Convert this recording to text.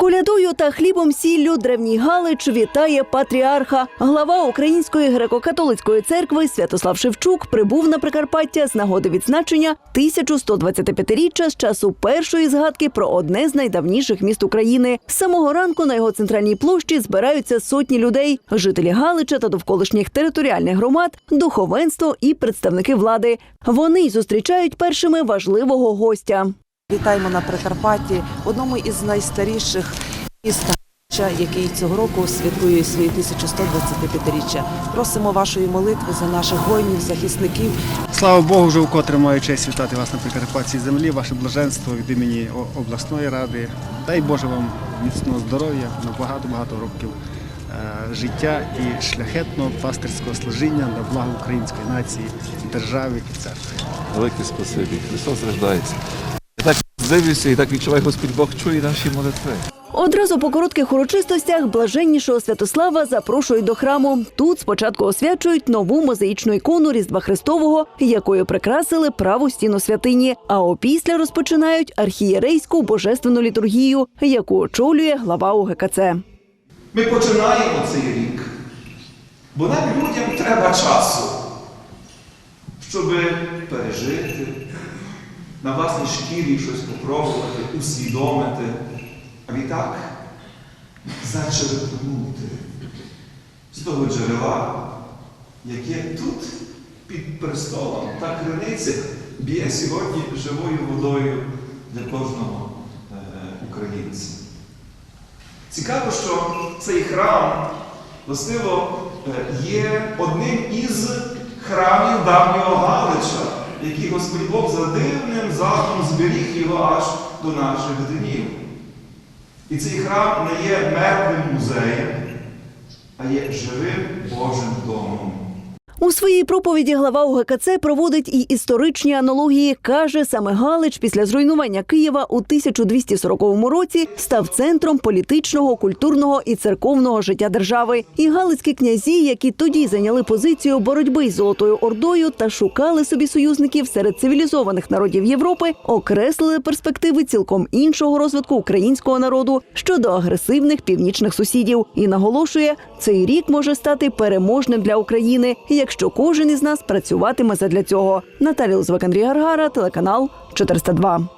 Колядою та хлібом сіллю древній Галич вітає патріарха. Глава Української греко-католицької церкви Святослав Шевчук прибув на Прикарпаття з нагоди відзначення 1125-річчя з часу першої згадки про одне з найдавніших міст України. З самого ранку на його центральній площі збираються сотні людей, жителі Галича та довколишніх територіальних громад, духовенство і представники влади. Вони зустрічають першими важливого гостя. Вітаємо на Прикарпатті, одному із найстаріших міст який цього року святкує своє 1125-річчя. Просимо вашої молитви за наших воїнів, захисників. Слава Богу, вже вкотре маю честь вітати вас на Прикарпатській землі, ваше блаженство від імені обласної ради. Дай Боже вам міцного здоров'я на багато-багато років е, життя і шляхетного пастирського служіння на благо української нації, держави і церкви. Велике спасибі. Христос рождається. Так дивлюся і так відчуваю, Господь Бог чує наші молитви. Одразу по коротких урочистостях блаженнішого Святослава запрошують до храму. Тут спочатку освячують нову мозаїчну ікону Різдва Христового, якою прикрасили праву стіну святині. А опісля розпочинають архієрейську божественну літургію, яку очолює глава УГКЦ. Ми починаємо цей рік, бо нам людям треба часу, щоб пережити, на власній шкірі щось попробувати, усвідомити, а відтак зачерпнути з того джерела, яке тут під престолом та криниця б'є сьогодні живою водою для кожного е, українця. Цікаво, що цей храм, властиво, е, є одним із храмів давнього Галича, який Господь Бог за дивним задумом зберіг його аж до наших днів. І цей храм не є мертвим музеєм, а є живим Божим домом. У своїй проповіді глава УГКЦ проводить і історичні аналогії. каже, саме Галич після зруйнування Києва у 1240 році став центром політичного, культурного і церковного життя держави. І галицькі князі, які тоді зайняли позицію боротьби з Золотою Ордою та шукали собі союзників серед цивілізованих народів Європи, окреслили перспективи цілком іншого розвитку українського народу щодо агресивних північних сусідів. І наголошує, цей рік може стати переможним для України, якщо кожен із нас працюватиме задля цього. Наталія Узвак, Андрій Гаргара, телеканал 402.